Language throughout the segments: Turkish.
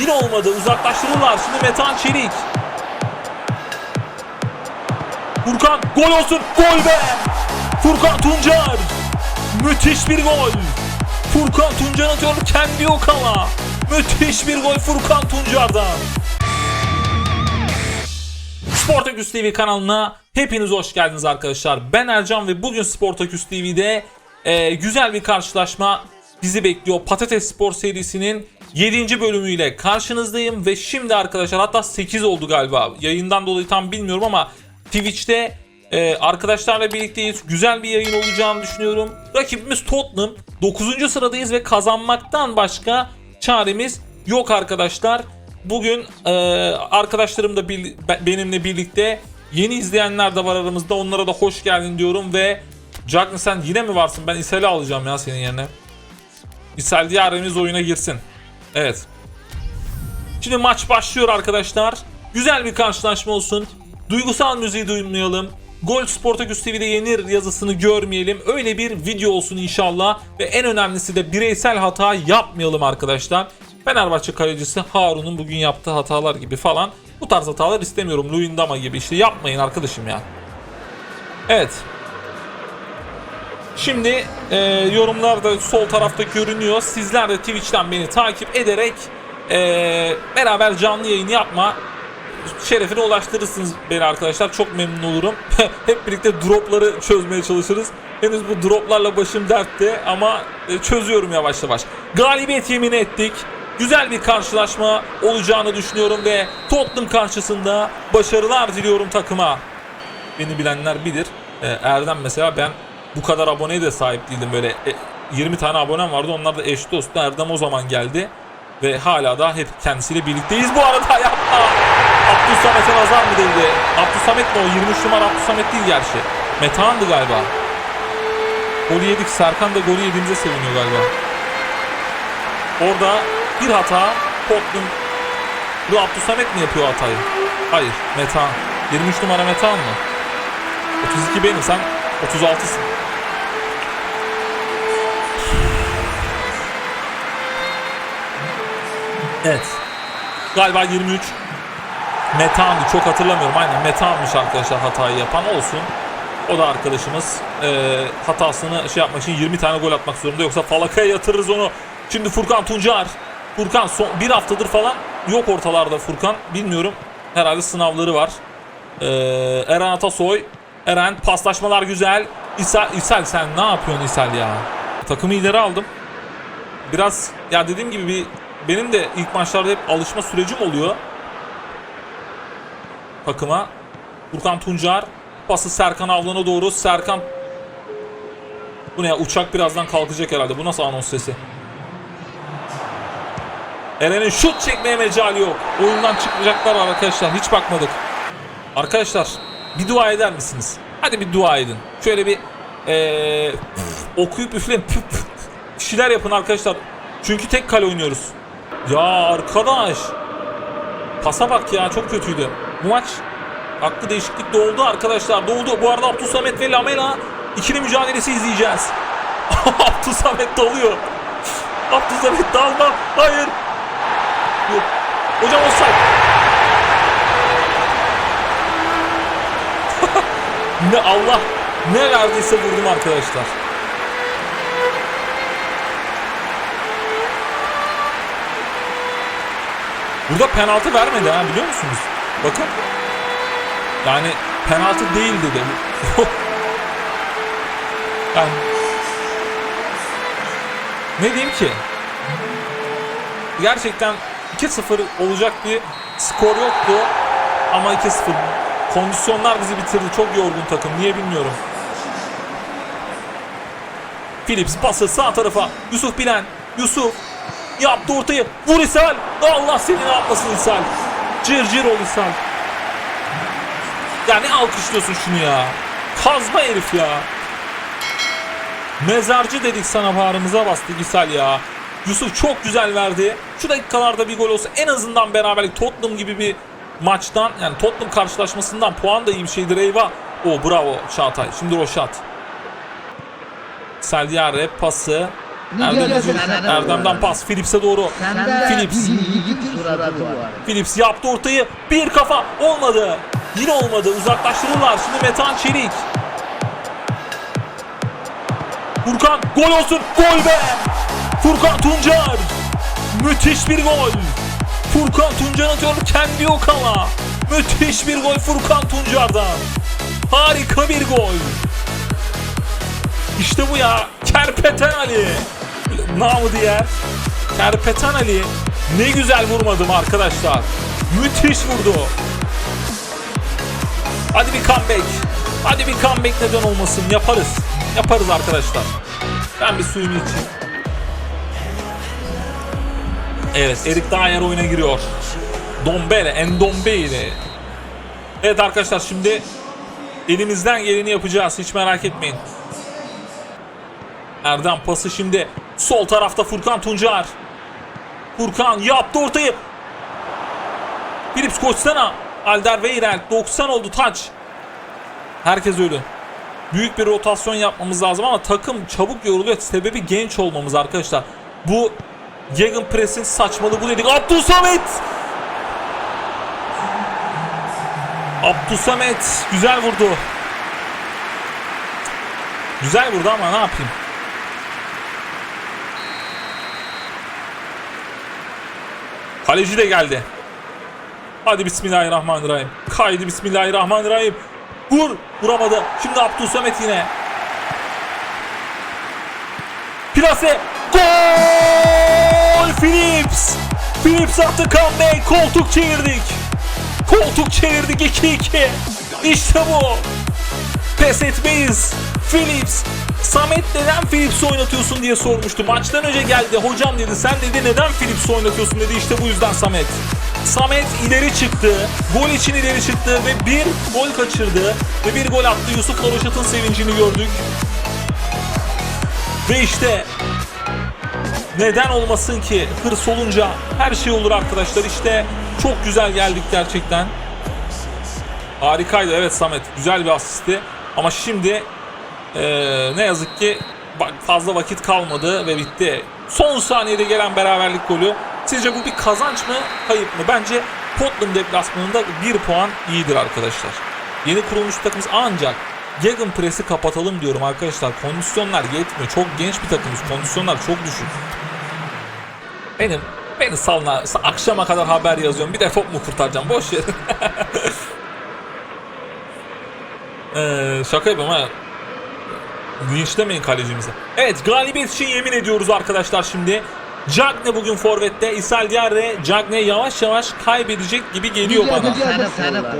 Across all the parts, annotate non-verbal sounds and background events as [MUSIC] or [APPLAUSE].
Yine olmadı. Uzaklaştırırlar. Şimdi Metan Çelik. Furkan gol olsun. Gol be. Furkan Tuncer. Müthiş bir gol. Furkan Tuncer atıyor. Kendi yok ama. Müthiş bir gol Furkan Tuncer'dan. Sportaküs TV kanalına hepiniz hoş geldiniz arkadaşlar. Ben Ercan ve bugün Sportaküs TV'de e, güzel bir karşılaşma bizi bekliyor. Patates Spor serisinin 7. bölümüyle karşınızdayım ve şimdi arkadaşlar hatta 8 oldu galiba. Yayından dolayı tam bilmiyorum ama Twitch'te e, arkadaşlarla birlikteyiz. Güzel bir yayın olacağını düşünüyorum. Rakibimiz Tottenham. 9. sıradayız ve kazanmaktan başka çaremiz yok arkadaşlar. Bugün e, arkadaşlarım da be- benimle birlikte yeni izleyenler de var aramızda. Onlara da hoş geldin diyorum ve Cagney sen yine mi varsın? Ben İsel'i alacağım ya senin yerine. İsel Diyaremiz oyuna girsin. Evet. Şimdi maç başlıyor arkadaşlar. Güzel bir karşılaşma olsun. Duygusal müziği duymayalım. Gol Sportaküs TV'de yenir yazısını görmeyelim. Öyle bir video olsun inşallah. Ve en önemlisi de bireysel hata yapmayalım arkadaşlar. Fenerbahçe kalecisi Harun'un bugün yaptığı hatalar gibi falan. Bu tarz hatalar istemiyorum. Luyendama gibi işte yapmayın arkadaşım ya. Evet. Şimdi e, yorumlarda sol tarafta görünüyor. Sizler de Twitch'ten beni takip ederek e, beraber canlı yayın yapma şerefine ulaştırırsınız beni arkadaşlar. Çok memnun olurum. [LAUGHS] Hep birlikte dropları çözmeye çalışırız. Henüz bu droplarla başım dertte ama e, çözüyorum yavaş yavaş. Galibiyet yemin ettik. Güzel bir karşılaşma olacağını düşünüyorum ve Tottenham karşısında başarılar diliyorum takıma. Beni bilenler bilir. E, Erdem mesela ben bu kadar aboneye de sahip değildim. Böyle e, 20 tane abonem vardı. Onlar da eş dostu. Erdem o zaman geldi. Ve hala da hep kendisiyle birlikteyiz bu arada [LAUGHS] yapma. Abdülsamet'e nazar mı değildi? Abdülsamet mi o? 23 numara Abdülsamet değil gerçi. Metehan'dı galiba. Golü yedik. Serkan da golü yediğimize seviniyor galiba. Orada bir hata Tottenham bu Abdülsamet mi yapıyor hatayı? Hayır. Metehan. 23 numara Metehan mı? 32 benim. Sen 36'sın. Evet. Galiba 23. Metan'dı çok hatırlamıyorum. Aynen Metan'mış arkadaşlar hatayı yapan olsun. O da arkadaşımız e, hatasını şey yapmak için 20 tane gol atmak zorunda. Yoksa falakaya yatırırız onu. Şimdi Furkan Tuncar. Furkan son bir haftadır falan yok ortalarda Furkan. Bilmiyorum. Herhalde sınavları var. E, Eren Atasoy. Eren paslaşmalar güzel. İsel, İsel sen ne yapıyorsun İsel ya? Takımı ileri aldım. Biraz ya dediğim gibi bir benim de ilk maçlarda hep alışma sürecim oluyor. Takıma. Furkan Tuncar. Pası Serkan Avlan'a doğru. Serkan bu ne ya? Uçak birazdan kalkacak herhalde. Bu nasıl anons sesi? Eren'in şut çekmeye mecali yok. Oyundan çıkmayacaklar arkadaşlar. Hiç bakmadık. Arkadaşlar bir dua eder misiniz? Hadi bir dua edin. Şöyle bir ee, okuyup üfleyin. Püf, şeyler yapın arkadaşlar. Çünkü tek kale oynuyoruz. Ya arkadaş. Pasa bak ya çok kötüydü. Bu maç haklı değişiklik doğdu arkadaşlar. Doğdu. Bu arada Abdülsamet ve Lamela ikili mücadelesi izleyeceğiz. [LAUGHS] Abdülsamet dalıyor. Abdülsamet dalma. Hayır. Yok. Hocam offside. [LAUGHS] ne Allah ne verdiyse vurdum arkadaşlar. Burada penaltı vermedi ha biliyor musunuz? Bakın. Yani penaltı değil dedi. [LAUGHS] yani ne diyeyim ki? Gerçekten 2-0 olacak bir skor yoktu. Ama 2-0 kondisyonlar bizi bitirdi. Çok yorgun takım. Niye bilmiyorum. Philips pası sağ tarafa. Yusuf Bilen. Yusuf yaptı ortayı. Vur İshal. Allah seni ne yapmasın İshal. Cır cır ol İshal. Ya ne alkışlıyorsun şunu ya. Kazma herif ya. Mezarcı dedik sana bağrımıza bastık İshal ya. Yusuf çok güzel verdi. Şu dakikalarda bir gol olsa en azından beraberlik Tottenham gibi bir maçtan yani Tottenham karşılaşmasından puan da iyi bir şeydir eyvah. O bravo Çağatay. Şimdi Roşat. Seldiare pası. Erdem, Erdem'den pas Philips'e doğru. Philips. Philips yaptı ortayı. Bir kafa olmadı. Yine olmadı. Uzaklaştırırlar. Şimdi Metehan Çelik. Furkan gol olsun. Gol be. Furkan Tuncer. Müthiş bir gol. Furkan Tuncer atıyor kendi yok ama. Müthiş bir gol Furkan Tuncer'dan. Harika bir gol. İşte bu ya. Kerpeten Ali. Namı diğer. Kerpeten Ali. Ne güzel vurmadım arkadaşlar. Müthiş vurdu. Hadi bir comeback. Hadi bir comeback neden olmasın. Yaparız. Yaparız arkadaşlar. Ben bir suyumu içeyim. Evet Erik Dyer oyuna giriyor. Dombele, Endombele. Evet arkadaşlar şimdi elimizden geleni yapacağız. Hiç merak etmeyin. Erdem pası şimdi sol tarafta Furkan Tuncer. Furkan yaptı ortayı. Philips koşsana. Alderweireld 90 oldu taç. Herkes ölü. Büyük bir rotasyon yapmamız lazım ama takım çabuk yoruluyor. Sebebi genç olmamız arkadaşlar. Bu Gegenpress'in saçmalığı bu dedik. Abdülsamet! Abdülsamet güzel vurdu. Güzel vurdu ama ne yapayım? Kaleci de geldi. Hadi bismillahirrahmanirrahim. Kaydı bismillahirrahmanirrahim. Vur. Vuramadı. Şimdi Abdülsamet yine. Plase. Gol! Philips. Philips attı comeback. Koltuk çevirdik. Koltuk çevirdik 2-2. İşte bu. Pes etmeyiz. Philips. Samet neden Philips'i oynatıyorsun diye sormuştu. Maçtan önce geldi. Hocam dedi sen dedi neden Philips'i oynatıyorsun dedi. İşte bu yüzden Samet. Samet ileri çıktı. Gol için ileri çıktı ve bir gol kaçırdı. Ve bir gol attı. Yusuf Laroşat'ın sevincini gördük. Ve işte neden olmasın ki hırs olunca her şey olur arkadaşlar. İşte çok güzel geldik gerçekten. Harikaydı evet Samet. Güzel bir asisti. Ama şimdi eee, ne yazık ki fazla vakit kalmadı ve bitti. Son saniyede gelen beraberlik golü. Sizce bu bir kazanç mı kayıp mı? Bence Portland deplasmanında bir puan iyidir arkadaşlar. Yeni kurulmuş takımız ancak Gegenpress'i kapatalım diyorum arkadaşlar. Kondisyonlar yetmiyor. Çok genç bir takımız. Kondisyonlar çok düşük. Benim beni salına akşama kadar haber yazıyorum. Bir de top mu kurtaracağım? Boş ver. [LAUGHS] Ee, şaka yapıyorum ha. Linçlemeyin kalecimizi. Evet galibiyet için yemin ediyoruz arkadaşlar şimdi. Cagne bugün forvette. İsal Diarre Cagne yavaş yavaş kaybedecek gibi geliyor bana. Sana sana.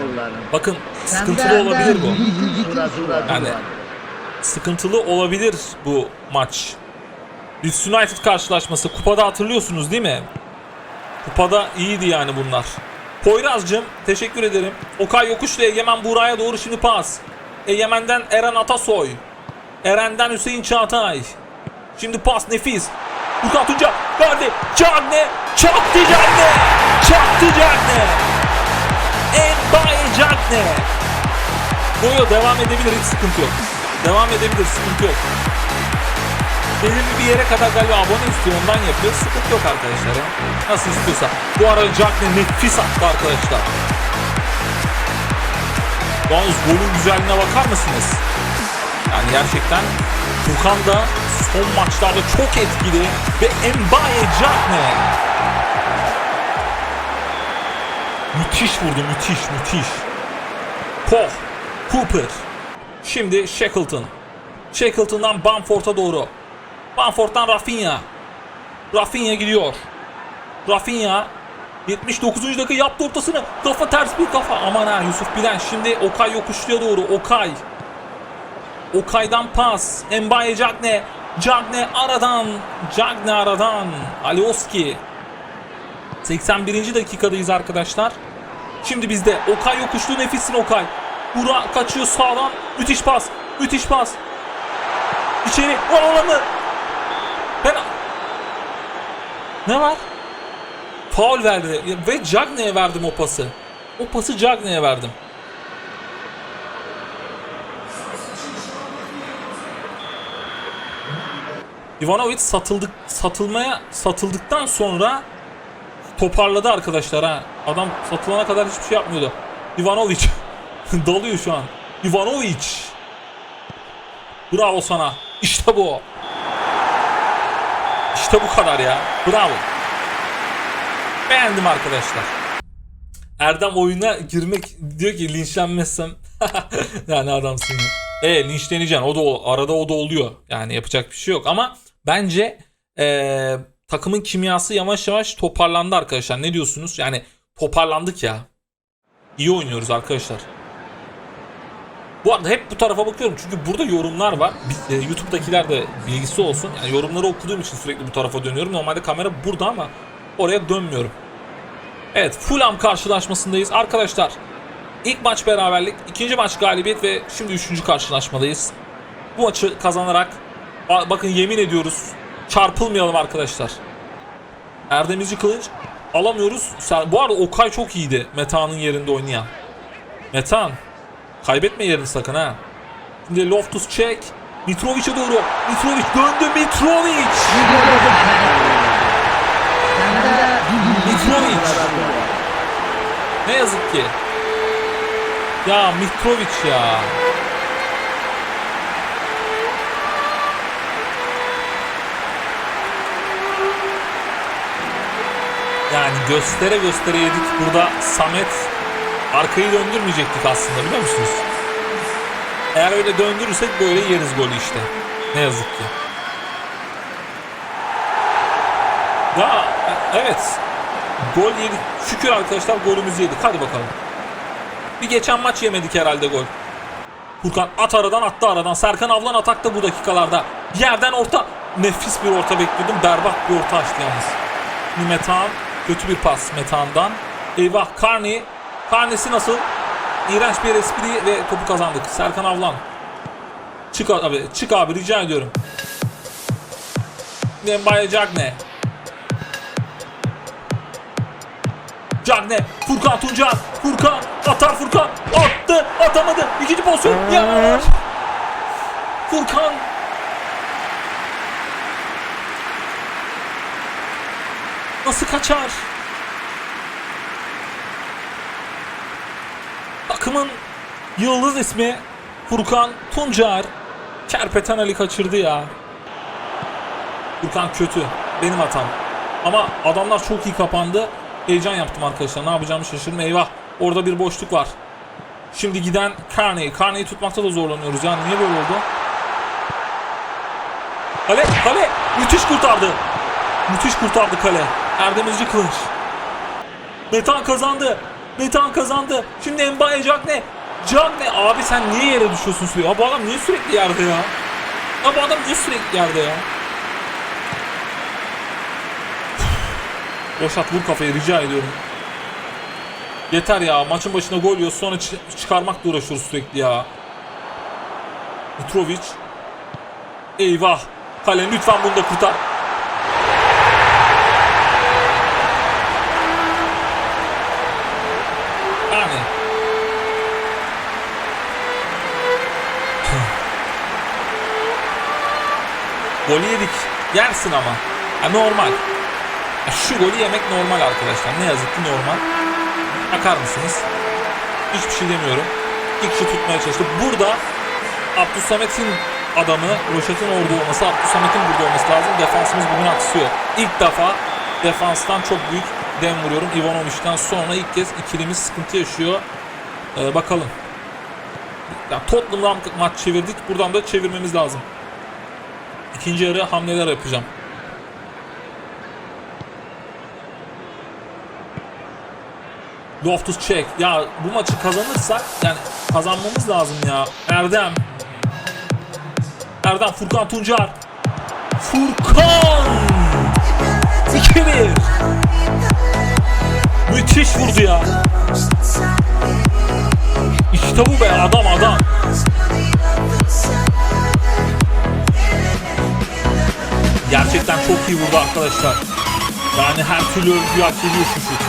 Bakın sıkıntılı olabilir bu. Yani sıkıntılı olabilir bu maç. Leeds United karşılaşması. Kupada hatırlıyorsunuz değil mi? Kupada iyiydi yani bunlar. Poyraz'cığım teşekkür ederim. Okay Yokuş'la Egemen Buğra'ya doğru şimdi pas. Egemen'den Eren Atasoy. Eren'den Hüseyin Çağatay. Şimdi pas nefis. Furkan Tunca verdi. Cagne. Çaktı Cagne. Çaktı Cagne. Mbaye Cagne. Yo yo devam edebilir hiç sıkıntı yok. Devam edebilir sıkıntı yok. Belirli bir yere kadar galiba abone istiyor ondan yapıyor. Sıkıntı yok arkadaşlar. Nasıl istiyorsa. Bu arada Cagne nefis attı arkadaşlar. Yalnız golün güzelliğine bakar mısınız? Gerçekten Furkan da son maçlarda çok etkili ve Mbaye Cagne müthiş vurdu müthiş müthiş. Koh, Cooper. Şimdi Shackleton. Shackleton'dan Bamford'a doğru. Bamford'dan Rafinha. Rafinha gidiyor. Rafinha 79. dakika yaptı ortasını. Kafa ters bir kafa. Aman ha Yusuf Bilen. Şimdi Okay yokuşluya doğru. Okay. Okay'dan pas. Mbaye Cagne. Cagne aradan. Cagne aradan. Alioski. 81. dakikadayız arkadaşlar. Şimdi bizde Okay yokuşlu nefissin Okay. Bura kaçıyor sağdan. Müthiş pas. Müthiş pas. İçeri. O alanı. Ben... Ne var? Faul verdi. Ve Cagne'ye verdim o pası. O pası Cagne'ye verdim. Ivanovic satıldık satılmaya satıldıktan sonra toparladı arkadaşlar ha. Adam satılana kadar hiçbir şey yapmıyordu. Ivanovic [LAUGHS] dalıyor şu an. Ivanovic. Bravo sana. İşte bu. İşte bu kadar ya. Bravo. Beğendim arkadaşlar. Erdem oyuna girmek diyor ki linçlenmezsem [LAUGHS] yani adamsın ya. E linçleneceksin. O da o, arada o da oluyor. Yani yapacak bir şey yok ama bence eee, takımın kimyası yavaş yavaş toparlandı arkadaşlar. Ne diyorsunuz? Yani toparlandık ya. İyi oynuyoruz arkadaşlar. Bu arada hep bu tarafa bakıyorum çünkü burada yorumlar var. Bi- e, YouTube'dakiler de bilgisi olsun. Yani yorumları okuduğum için sürekli bu tarafa dönüyorum. Normalde kamera burada ama oraya dönmüyorum. Evet Fulham karşılaşmasındayız. Arkadaşlar ilk maç beraberlik, ikinci maç galibiyet ve şimdi üçüncü karşılaşmadayız. Bu maçı kazanarak ba- bakın yemin ediyoruz çarpılmayalım arkadaşlar. Erdemizci Kılıç alamıyoruz. Bu arada Okay çok iyiydi Meta'nın yerinde oynayan. Metan kaybetme yerini sakın ha. Şimdi Loftus çek. Mitrovic'e doğru. Mitrovic döndü Mitrovic. Mitrovic. Ne yazık ki. Ya Mitrovic ya. Yani göstere göstere yedik. Burada Samet arkayı döndürmeyecektik aslında biliyor musunuz? Eğer öyle döndürürsek böyle yeriz golü işte. Ne yazık ki. Ya evet. Gol yedik. Şükür arkadaşlar golümüzü yedik. Hadi bakalım. Bir geçen maç yemedik herhalde gol. Furkan at aradan attı aradan. Serkan Avlan atakta bu dakikalarda. Yerden orta. Nefis bir orta bekliyordum. Berbat bir orta açtı yalnız. Metehan. Kötü bir pas Metehan'dan. Eyvah Carney. Carney'si nasıl? İğrenç bir espri ve topu kazandık. Serkan Avlan. Çık abi, çık abi rica ediyorum. Dembaye Cagne. Cagne, Furkan Tuncer, Furkan, atar Furkan, attı, atamadı, ikinci pozisyon, ya. Furkan. Nasıl kaçar? Takımın yıldız ismi Furkan Tuncer. Kerpeten Ali kaçırdı ya. Furkan kötü. Benim hatam. Ama adamlar çok iyi kapandı. Heyecan yaptım arkadaşlar. Ne yapacağımı şaşırdım. Eyvah. Orada bir boşluk var. Şimdi giden Carney. Carney'i tutmakta da zorlanıyoruz. Yani niye böyle oldu? Kale, kale. Müthiş kurtardı. Müthiş kurtardı kale. Erdemizci Kılıç. Metan kazandı. Metan kazandı. Şimdi Mbaye Cagne. Cagne. Abi sen niye yere düşüyorsun sürekli? Ya bu adam niye sürekli yerde ya? Ya bu adam niye sürekli yerde ya? Boşat vur kafayı rica ediyorum. Yeter ya maçın başına gol yiyoruz sonra çı- çıkarmakla uğraşıyoruz sürekli ya. Mitrovic. Eyvah. Kale lütfen bunu da kurtar. Golü yedik. Yersin ama. Ya normal. Ya şu golü yemek normal arkadaşlar. Ne yazık ki normal. Bakar mısınız? Hiçbir şey demiyorum. İki kişi tutmaya çalıştı. Burada Abdülsamet'in adamı, Roşet'in orada olması, Abdülsamet'in burada olması lazım. Defansımız bugün aksıyor. İlk defa defanstan çok büyük dem vuruyorum. Ivanovic'den sonra ilk kez ikilimiz sıkıntı yaşıyor. Ee, bakalım. Ya Tottenham'dan maç çevirdik. Buradan da çevirmemiz lazım. İkinci yarı hamleler yapacağım. Loftus Cheek. Ya bu maçı kazanırsak yani kazanmamız lazım ya. Erdem. Erdem Furkan Tuncer. Furkan! 2-1. Müthiş vurdu ya. İşte bu be adam adam. Gerçekten çok iyi vurdu arkadaşlar. Yani her türlü övgüyü hak ediyor şu şut.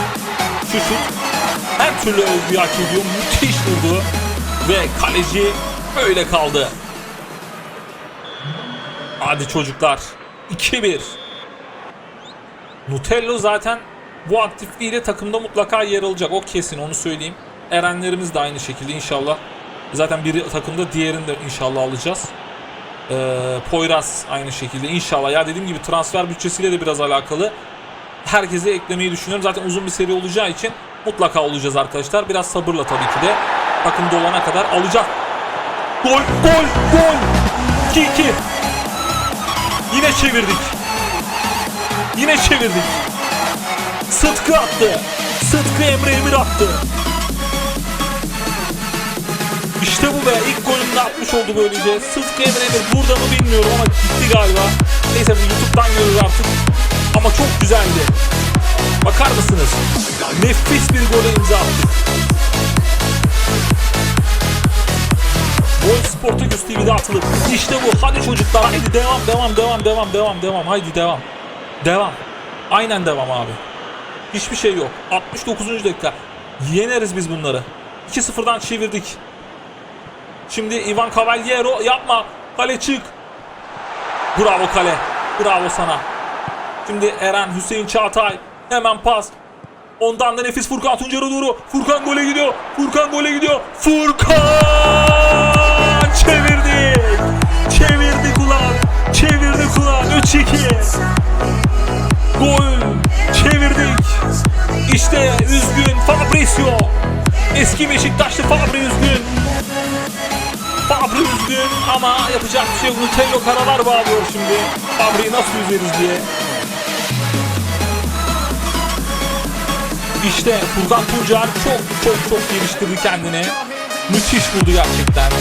Şu şut her türlü övgüyü hak ediyor. Müthiş vurdu. Ve kaleci böyle kaldı. Hadi çocuklar. 2-1. Nutello zaten bu aktifliğiyle takımda mutlaka yer alacak. O kesin onu söyleyeyim. Erenlerimiz de aynı şekilde inşallah. Zaten biri takımda diğerini de inşallah alacağız. Ee, Poyraz aynı şekilde inşallah. Ya dediğim gibi transfer bütçesiyle de biraz alakalı. Herkese eklemeyi düşünüyorum. Zaten uzun bir seri olacağı için mutlaka olacağız arkadaşlar. Biraz sabırla tabii ki de. Takım dolana kadar alacak. Gol, gol, gol. 2-2. Yine çevirdik. Yine çevirdik. Sıtkı attı. Sıtkı Emre Emir attı. İşte bu be. İlk golünü de atmış oldu böylece. Sıtkı Emir burada mı bilmiyorum ama gitti galiba. Neyse bu YouTube'dan görürüz artık. Ama çok güzeldi. Bakar mısınız? Nefis bir gole imza attık. Gol Sportaküs TV'de atılıp işte bu hadi çocuklar haydi devam devam devam devam devam devam haydi devam devam aynen devam abi hiçbir şey yok 69. dakika yeneriz biz bunları 2-0'dan çevirdik şimdi Ivan Cavaliero yapma kale çık bravo kale bravo sana şimdi Eren Hüseyin Çağatay hemen pas Ondan da nefis Furkan Tuncer'e doğru. Furkan gole gidiyor. Furkan gole gidiyor. Furkan! Çevirdik. Çevirdik ulan. Çevirdik ulan. 3-2. Gol. Çevirdik. İşte üzgün Fabrizio. Eski Beşiktaşlı Fabri yapacak bir şey yok. Nutello karalar bağlıyor şimdi. Fabri'yi nasıl üzeriz diye. İşte Furkan Tuncer çok çok çok geliştirdi kendini. Müthiş buldu gerçekten.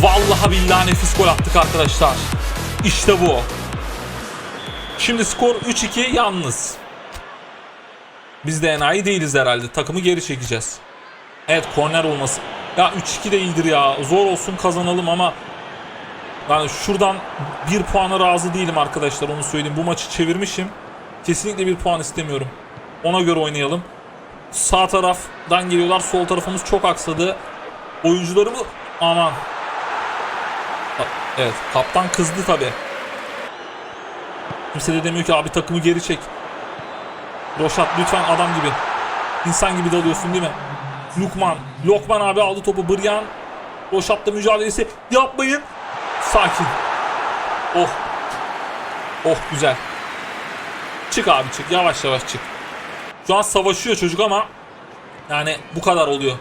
Vallahi billahi nefis gol attık arkadaşlar. İşte bu. Şimdi skor 3-2 yalnız. Biz de enayi değiliz herhalde. Takımı geri çekeceğiz. Evet korner olması. Ya 3-2 değildir ya. Zor olsun kazanalım ama yani şuradan bir puana razı değilim arkadaşlar onu söyleyeyim. Bu maçı çevirmişim. Kesinlikle bir puan istemiyorum. Ona göre oynayalım. Sağ taraftan geliyorlar. Sol tarafımız çok aksadı. Oyuncularımı aman. Evet, kaptan kızdı tabi. Kimse de demiyor ki abi takımı geri çek. Roşat lütfen adam gibi. İnsan gibi dalıyorsun değil mi? Lukman. Lokman abi aldı topu. Bıryan. Roşat'la mücadelesi. Yapmayın. Sakin. Oh. Oh güzel. Çık abi çık. Yavaş yavaş çık. Şu an savaşıyor çocuk ama yani bu kadar oluyor.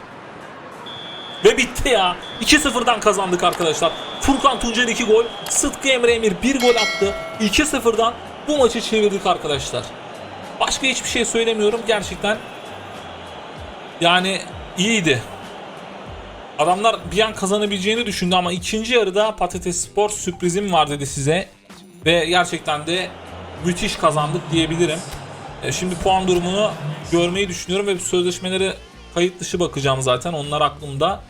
Ve bitti ya. 2-0'dan kazandık arkadaşlar. Furkan Tuncer 2 gol. Sıtkı Emre Emir 1 gol attı. 2-0'dan bu maçı çevirdik arkadaşlar. Başka hiçbir şey söylemiyorum. Gerçekten yani iyiydi. Adamlar bir an kazanabileceğini düşündü ama ikinci yarıda Patates Spor sürprizim var dedi size. Ve gerçekten de müthiş kazandık diyebilirim. E, Şimdi puan durumunu görmeyi düşünüyorum ve sözleşmeleri kayıt dışı bakacağım zaten. Onlar aklımda.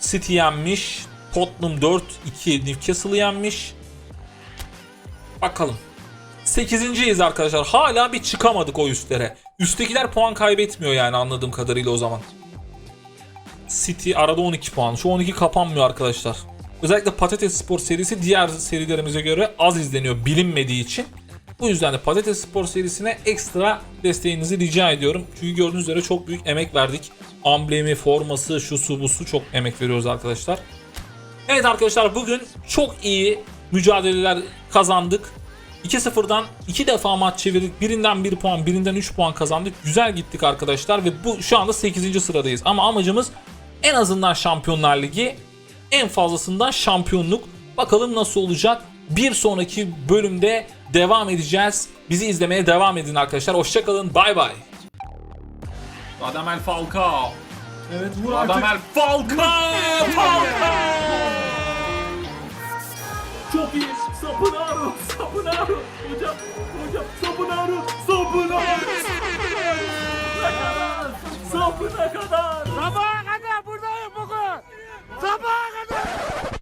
City yenmiş. Tottenham 4-2 Newcastle'ı yenmiş. Bakalım. 8.yiz arkadaşlar. Hala bir çıkamadık o üstlere. Üsttekiler puan kaybetmiyor yani anladığım kadarıyla o zaman. City arada 12 puan. Şu 12 kapanmıyor arkadaşlar. Özellikle Patates Spor serisi diğer serilerimize göre az izleniyor bilinmediği için. Bu yüzden de Patates Spor serisine ekstra desteğinizi rica ediyorum. Çünkü gördüğünüz üzere çok büyük emek verdik. Amblemi, forması, şusu busu çok emek veriyoruz arkadaşlar. Evet arkadaşlar bugün çok iyi mücadeleler kazandık. 2-0'dan 2 defa maç çevirdik. Birinden 1 puan, birinden 3 puan kazandık. Güzel gittik arkadaşlar ve bu şu anda 8. sıradayız. Ama amacımız en azından Şampiyonlar Ligi, en fazlasından şampiyonluk. Bakalım nasıl olacak? Bir sonraki bölümde devam edeceğiz. Bizi izlemeye devam edin arkadaşlar. Hoşçakalın. Bay bay. Adamel Falcao. Evet vur artık. Adamel Falcao. Falcao. Çok iyi. Sapınaro. Sapınaro. Hocam. Hocam. Sapınaro. Sapınaro. Sapına kadar. Sapına kadar. Sabaha kadar. ¡Apágame!